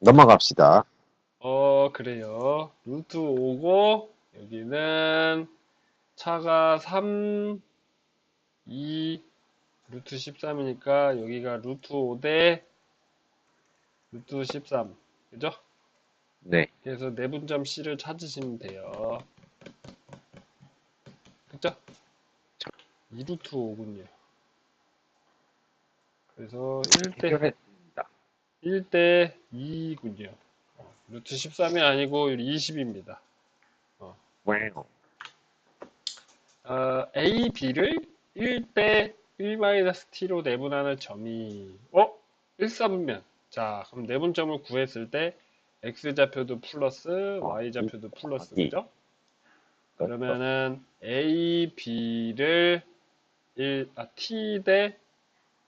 넘어갑시다. 어, 그래요. 루트 5고, 여기는 차가 3, 2, 루트 13이니까 여기가 루트 5대 루트 13. 그죠? 네. 그래서 내분점 C를 찾으시면 돼요. 그죠? 2루트 5군요. 그래서 1대, 해결했습니다. 1대 2군요. 루트 13이 아니고 20입니다. 와우. 어, A, B를 1대 1-t로 내분하는 점이, 어? 1, 3면. 자, 그럼 내분점을 구했을 때, X좌표도 플러스, Y좌표도 플러스, 이. 그죠? 그러면은, A, B를 1, 아, T 대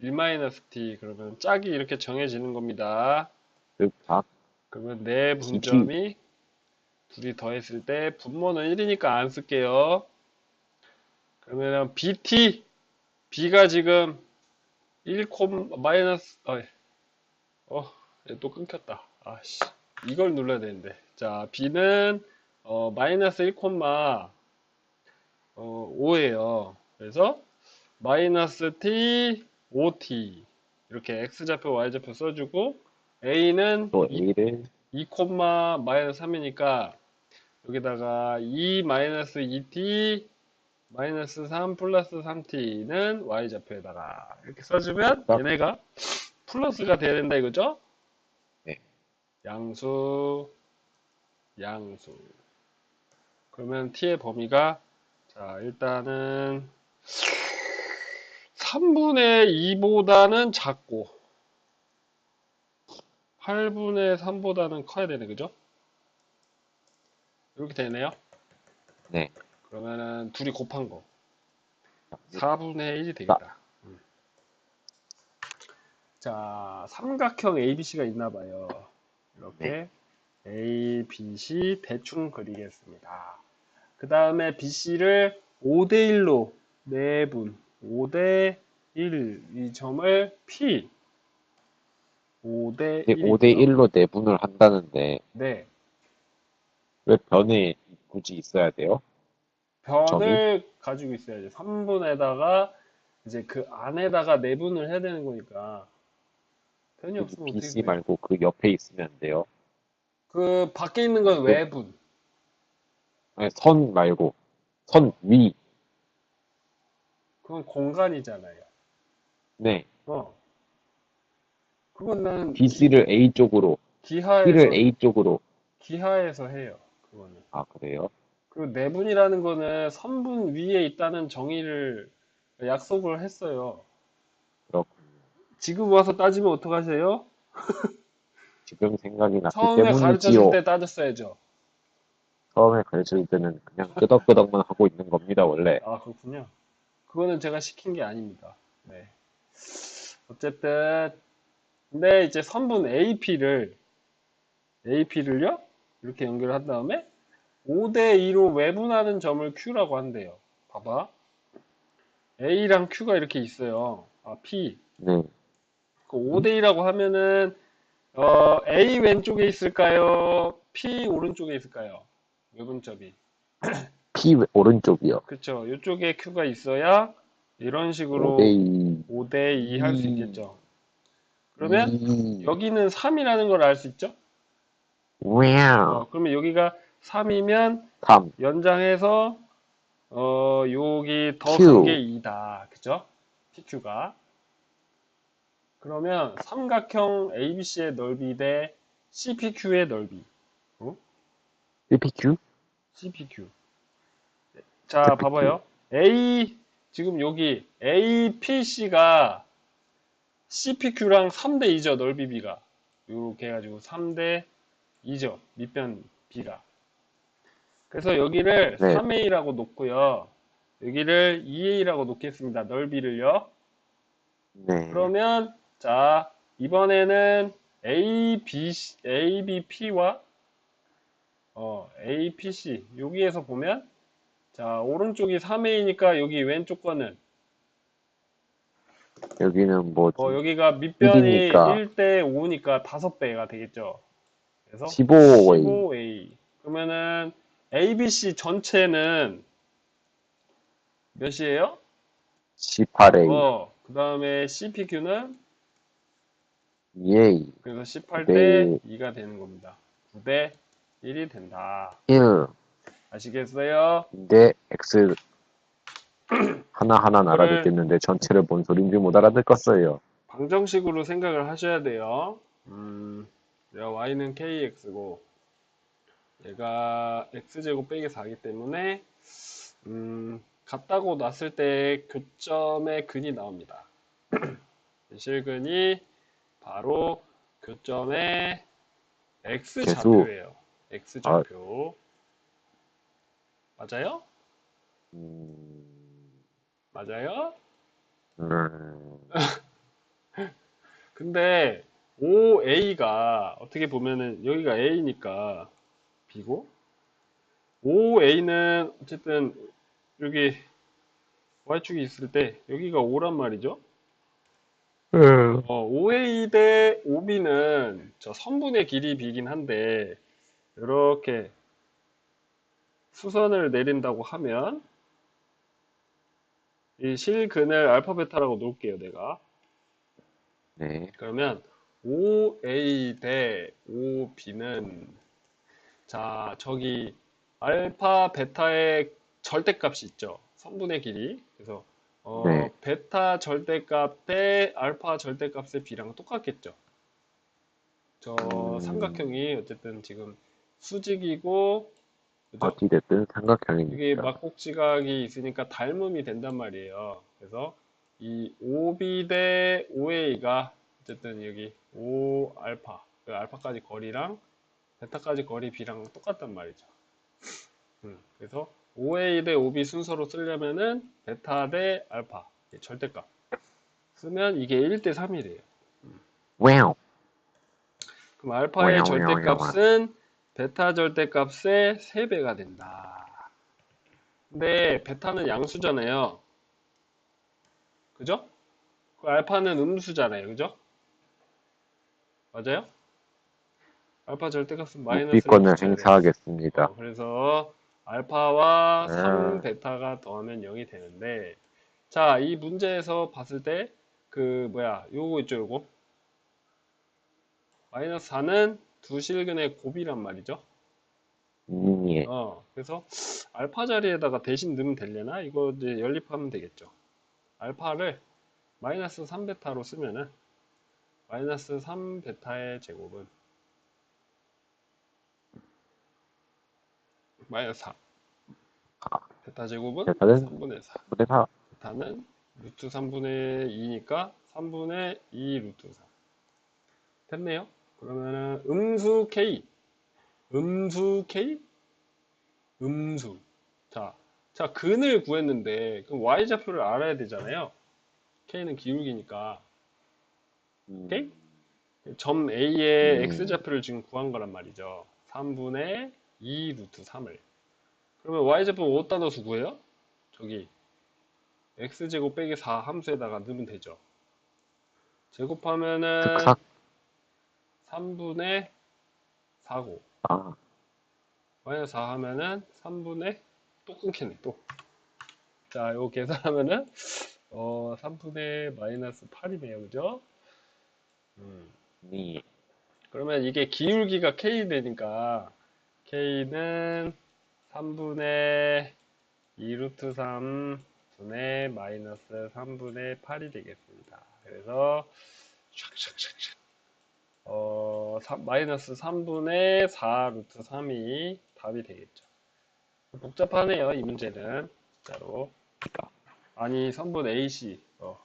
1-t. 그러면 짝이 이렇게 정해지는 겁니다. 득박. 그러면 내 분점이 둘이 더했을 때 분모는 1이니까 안 쓸게요. 그러면 BT B가 지금 1, 마이너스 어, 어, 얘또 끊겼다. 아씨, 이걸 눌러야 되는데. 자, B는 어, 마이너스 1, 어, 5예요. 그래서 마이너스 T, 5T 이렇게 X좌표, Y좌표 써주고 A는 또 A를 2, 마이너스 3이니까 여기다가 2 마이너스 2t 마이너스 3 플러스 3t는 y좌표에다가 이렇게 써주면 아. 얘네가 플러스가 돼야 된다 이거죠? 네. 양수 양수 그러면 t의 범위가 자 일단은 3분의 2보다는 작고 8분의 3보다는 커야 되네, 그죠? 이렇게 되네요. 네. 그러면은 둘이 곱한 거. 네. 4분의 1이 되겠다. 음. 자, 삼각형 ABC가 있나 봐요. 이렇게 A, B, C 대충 그리겠습니다. 그 다음에 BC를 5대1로 내분 5대 1 이 점을 P 5대 5대 1로 내분을 한다는데 네. 왜 변에 굳이 있어야 돼요? 변을 가지고 있어야죠. 3분에다가 이제 그 안에다가 내분을 해야 되는 거니까 변이 없으면 어떻게 BC 돼요? 말고 그 옆에 있으면 안 돼요. 그 밖에 있는 건 그- 외분. 아니, 선 말고 선 위. 그건 공간이잖아요. 네. 어. 그거는 BC를 A 쪽으로, 기하에서 A 쪽으로. 기하에서 해요. 그거는. 아 그래요? 그리고 내분이라는 거는 선분 위에 있다는 정의를 약속을 했어요. 그렇군요. 지금 와서 따지면 어떡하세요? 지금 생각이 났기 처음에 가르쳐 때문이지요. 줄때 따졌어야죠. 처음에 가르칠 때는 그냥 끄덕끄덕만 하고 있는 겁니다, 원래. 아, 그렇군요. 그거는 제가 시킨 게 아닙니다. 네. 어쨌든, 근데 이제 선분 AP를, AP를요? 이렇게 연결한 다음에 5대2로 외분하는 점을 Q라고 한대요. 봐봐. A랑 Q가 이렇게 있어요. 아, P. 네. 그 5대2라고 하면은, 어, A 왼쪽에 있을까요? P 오른쪽에 있을까요? 외분점이. P 오른쪽이요. 그쵸. 이쪽에 Q가 있어야 이런 식으로 5대 5대2 할수 이. 있겠죠. 그러면 2. 여기는 3이라는 걸 알 수 있죠? 와우. 어, 그러면 여기가 3이면 3. 연장해서 어, 여기 더. 큰 게 2다. 그죠? PQ가. 그러면 삼각형 ABC의 넓이 대 CPQ의 넓이. CPQ? CPQ. 자, CPQ. 봐봐요. A, 지금 여기 APC가 CPQ랑 3대 2죠, 넓이 B가. 요렇게 해가지고 3대 2죠, 밑변 B가. 그래서 여기를 네. 3A라고 놓고요. 여기를 2A라고 놓겠습니다, 넓이를요. 네. 그러면, 자, 이번에는 A, B, A, B, P와 어, A, P, C. 여기에서 보면, 자, 오른쪽이 3A니까 여기 왼쪽 거는, 여기는 뭐 어, 여기가 밑변이 일이니까. 1대 5니까 5배가 되겠죠. 그래서 15A 15A. 그러면은 ABC 전체는 몇이에요? 18A 어, 그 다음에 CPQ는 2A 그래서 18대 네. 2가 되는 겁니다. 9대 1이 된다. 1 아시겠어요? 인데 X 하나하나 알아듣겠는데 전체를 뭔 소린지 못 알아듣겠어요. 방정식으로 생각을 하셔야 돼요. 음, y는 kx고 얘가 x제곱 빼기 4이기 때문에 음, 같다고 놨을 때 교점의 근이 나옵니다. 실근이 바로 교점의 x 개수. 좌표예요. x 좌표. 맞아요? 음, 맞아요? 음, 근데 OA가 어떻게 보면은 여기가 A니까 B고 OA는 어쨌든 여기 Y축이 있을 때 여기가 O란 말이죠. 어, OA 대 OB는 저 선분의 길이 B긴 한데 이렇게 수선을 내린다고 하면 이 실근을 알파 베타라고 놓을게요, 내가. 네, 그러면 OA 대 OB는 자 저기 알파 베타의 절대값이 있죠 선분의 길이 그래서 어, 네. 베타 절대값 대 알파 절대값의 비랑 똑같겠죠 저 음. 삼각형이 어쨌든 지금 수직이고 그죠? 어찌됐든 이게 삼각형이니까. 막곡지각이 있으니까 닮음이 된단 말이에요. 그래서 이 OB 대 OA가 어쨌든 여기 O 알파, 그 알파까지 거리랑 베타까지 거리 B랑 똑같단 말이죠. 음, 그래서 OA 대 OB 순서로 쓰려면은 베타 대 알파, 이 절대값 쓰면 이게 1대 3이래요. 와우. 그럼 알파의 절대값은 베타 절대값의 3배가 된다. 근데 베타는 양수잖아요. 그죠? 그 알파는 음수잖아요. 그죠? 맞아요? 알파 절대값은 마이너스 묵비권을 행사하겠습니다. 어, 그래서 알파와 아. 3 베타가 더하면 0이 되는데 자, 이 문제에서 봤을 때 그 뭐야, 요거 있죠, 요거. 마이너스 4는 두 실근의 곱이란 말이죠. 음, 예. 어, 그래서 알파 자리에다가 대신 넣으면 되려나? 이거 이제 연립하면 되겠죠. 알파를 마이너스 3베타로 쓰면은 마이너스 3베타의 제곱은 마이너스 4. 아. 베타 제곱은 베타는? 3분의 4. 근데 다 베타는 루트 3분의 2니까 3분의 2 루트 3. 됐네요. 그러면은 음수 K. 음수 K? 음수. 자, 자, 근을 구했는데, 그럼 Y좌표를 알아야 되잖아요. K는 기울기니까. 음, 오케이? 점 A의 음. X좌표를 지금 구한 거란 말이죠. 3분의 2 루트 3을. 그러면 Y좌표 어디다 넣어서 구해요? 저기, X제곱 빼기 4 함수에다가 넣으면 되죠. 제곱하면은 특삭. 3분의 4고, 아, 마이너스 4 하면은 3분의 또 끊기네 또. 자, 이거 계산하면은 어 3분의 마이너스 8이네요, 그죠? 음. 니. 그러면 이게 기울기가 k 되니까 k는 3분의 2 루트 3 분의 마이너스 3분의 8이 되겠습니다. 그래서 샥샥샥샥 어, 3 마이너스 3분의 4 루트 3이 답이 되겠죠. 복잡하네요, 이 문제는. 진짜로. 아니, 선분 AC. 어.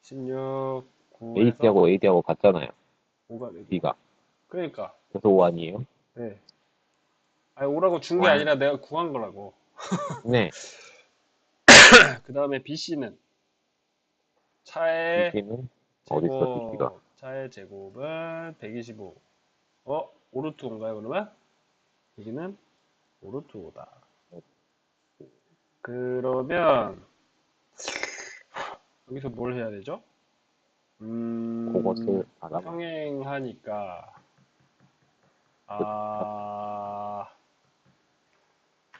16, 9에서 AD하고 AD하고 같잖아요. 5가 되기. B가. 그러니까. 그래서 5 아니에요? 네. 아니, 오라고 준게 와. 아니라 내가 구한 거라고. 네. 그 다음에 BC는 차의 BC는 어딨어, BC가? 차의 제곱은 125. 어? 오르트 5인가요, 그러면? 여기는 오르트 5다. 그러면 여기서 뭘 해야 되죠? 음, 그것을. 평행하니까 아,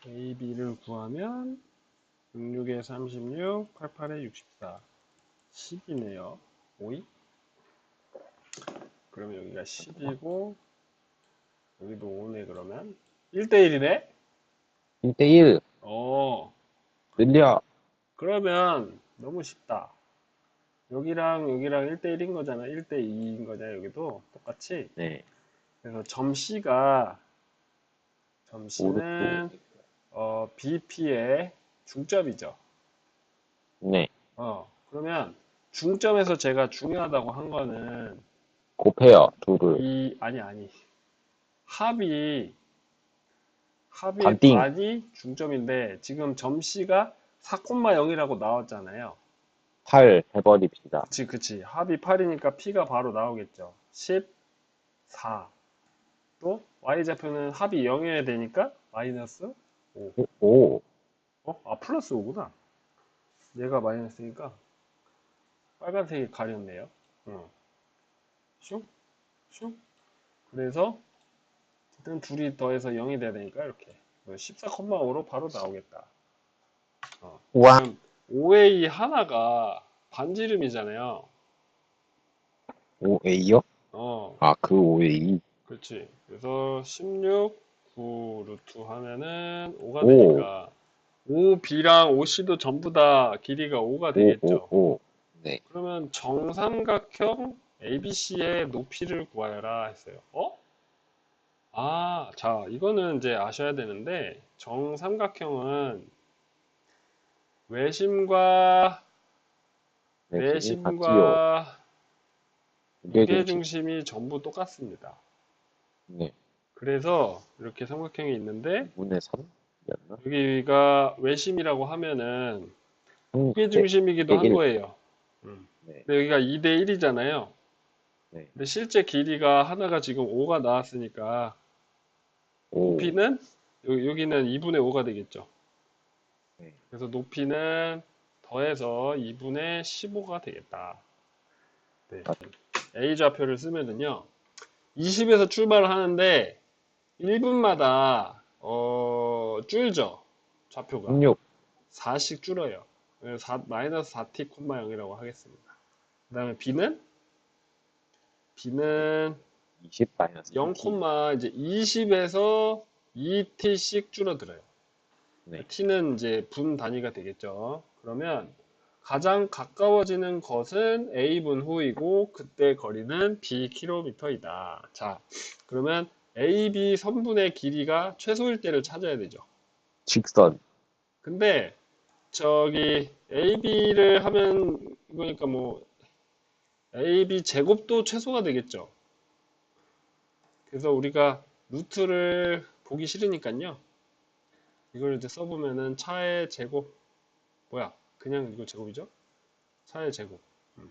AB를 구하면 66에 36, 88에 64, 10이네요. 오이? 그러면 여기가 10이고 여기도 5네 그러면 1대1이네? 1대1 어, 늘려. 그러면 너무 쉽다. 여기랑 여기랑 1대1인 거잖아. 1대2인 거잖아. 여기도 똑같이. 네. 그래서 점 C가 점 C는 오른쪽. 어, BP의 중점이죠. 네. 어, 그러면 중점에서 제가 중요하다고 한 거는 곱해요. 둘을. 이 아니 아니 합이 합이 반띵. 반이 중점인데 지금 점 C가 4,0이라고 나왔잖아요. 8 해버립시다. 그치 그치 합이 8이니까 P가 바로 나오겠죠. 14 또 Y좌표는 합이 0이어야 되니까 마이너스 5 오. 어? 아 플러스 5구나 얘가 마이너스니까 빨간색이 가렸네요. 응. 슉? 슉? 그래서 일단 둘이 더해서 0이 돼야 되니까 이렇게 14,5로 바로 나오겠다. 우와. 그럼 5A 하나가 반지름이잖아요. 5A요? 어, 아, 그 5A. 그렇지. 그래서 16, 9 루트 하면은 5가 오. 되니까 5B랑 5C도 전부 다 길이가 5가 5, 되겠죠. 5, 5. 네. 그러면 정삼각형 ABC의 높이를 구하여라 했어요. 어? 아, 자, 이거는 이제 아셔야 되는데 정삼각형은 외심과 네. 내심과 무게 중심. 무게 중심이 전부 똑같습니다. 네. 그래서 이렇게 삼각형이 있는데 2분의 3이었나? 여기가 외심이라고 하면은 음, 무게 중심이기도 한 일. 거예요. 음. 네. 근데 여기가 2대 1이잖아요. 네. 근데 실제 길이가 하나가 지금 5가 나왔으니까 5. 높이는 여- 여기는 2분의 5가 되겠죠. 네. 그래서 높이는 더해서 2분의 15가 되겠다. 네. 아. A 좌표를 쓰면은요. 20에서 출발을 하는데 1분마다 어, 줄죠. 좌표가. 16. 4씩 줄어요. 그래서 4, 마이너스 4t, 0이라고 하겠습니다. 그 다음에 b는 b는 20 마이너스 0, 이제 20에서 2t씩 줄어들어요. 네. t는 이제 분 단위가 되겠죠. 그러면 가장 가까워지는 것은 a분 후이고 그때 거리는 bkm이다. 자, 그러면 AB 선분의 길이가 최소일 때를 찾아야 되죠. 직선. 근데 저기 AB를 하면 이거니까 뭐 AB 제곱도 최소가 되겠죠. 그래서 우리가 루트를 보기 싫으니까요. 이걸 이제 써보면은 차의 제곱 뭐야? 그냥 이거 제곱이죠? 차의 제곱. 음.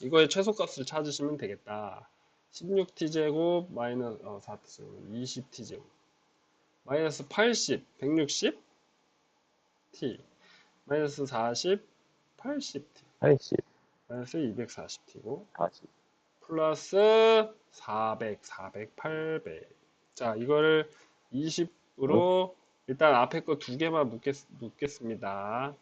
이거의 최소값을 찾으시면 되겠다. 16t 제곱 마이너스 어, 4t 제곱 20t 제곱 마이너스 80 160 t 마이너스 40 80t 80. 마이너스 240t고 40. 플러스 400 400 800 자 이거를 20으로 일단 앞에 거 두 개만 묶겠, 묶겠습니다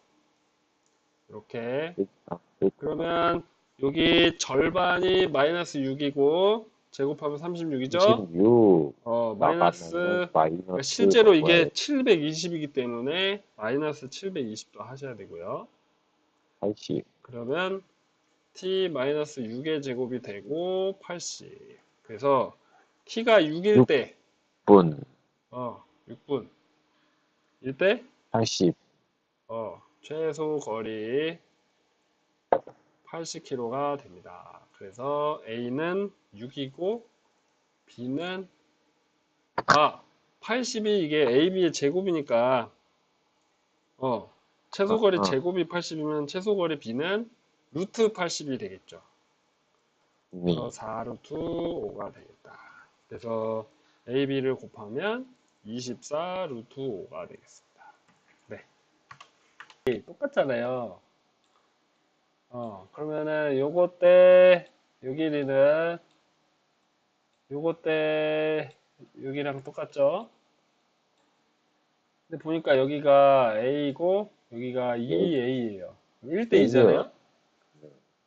이렇게 그, 그러면 여기 절반이 마이너스 6이고 제곱하면 36이죠 36. 어나 마이너스 마이너스. 그러니까 실제로 이게 그거에 720이기 때문에 마이너스 720도 하셔야 되고요. 80. 그러면 t 마이너스 6의 제곱이 되고 80. 그래서 t가 6일 육. 때, 분. 어, 6분. 일 때, 80. 어, 최소 거리 80km가 됩니다. 그래서 a는 6이고 b는 아 80이 이게 AB의 제곱이니까 어 최소 거리 어, 어. 제곱이 80이면 최소 거리 B는 루트 80이 되겠죠. 네. 그래서 4 루트 5가 되겠다. 그래서 AB를 곱하면 24 루트 5가 되겠습니다. 네. 똑같잖아요. 어, 그러면은 요거 때, 요 길이는 요거 때 여기랑 똑같죠? 근데 보니까 여기가 A고 여기가 2A예요. 1대 2잖아요?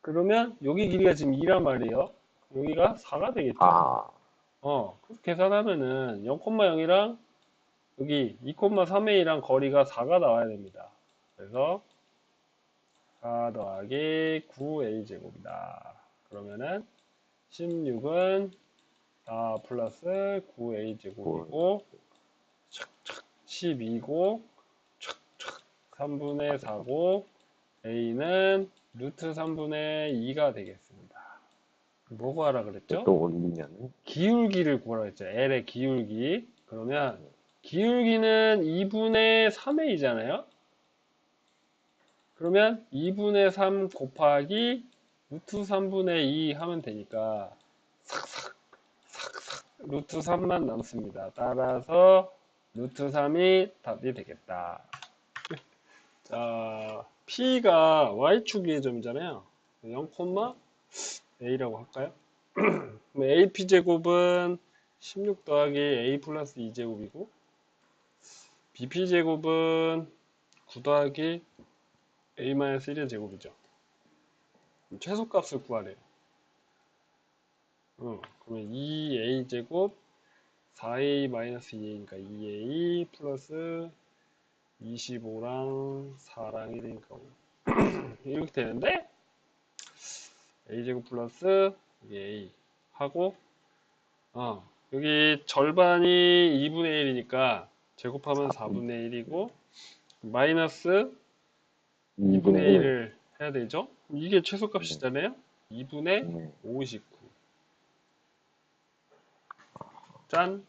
그러면 여기 길이가 지금 2란 말이에요. 여기가 4가 되겠죠? 아, 어, 계산하면은 0,0이랑 여기 2,3A랑 거리가 4가 나와야 됩니다. 그래서 4 더하기 9A 제곱이다. 그러면은 16은 4 플러스 9A 제곱이고 촥촥 12고 촥촥 3분의 4고 A는 루트 3분의 2가 되겠습니다. 뭐고 하라 그랬죠? 또 올리면은 기울기를 구하라 했죠. L의 기울기. 그러면 기울기는 2분의 3A잖아요. 그러면 2분의 3 곱하기 루트 3분의 2 하면 되니까 삭삭 삭삭 루트 3만 남습니다. 따라서 루트 3이 답이 되겠다. 자, P가 Y축의 점이잖아요. 0,A라고 할까요? 그럼 AP 제곱은 16 더하기 A 플러스 2제곱이고 BP 제곱은 9 더하기 A 마이너스 1의 제곱이죠. 최소값을 구하래요. 어, 그러면 2A 제곱 4A 마이너스 2A니까 2A 플러스 25랑 4랑 1이니까 이렇게 되는데 a제곱 플러스 a 하고 어, 여기 절반이 2분의 1이니까 제곱하면 4분의 1이고 마이너스 2분의 1을 해야 되죠? 이게 최소값이잖아요? 2분의 네. 59 짠!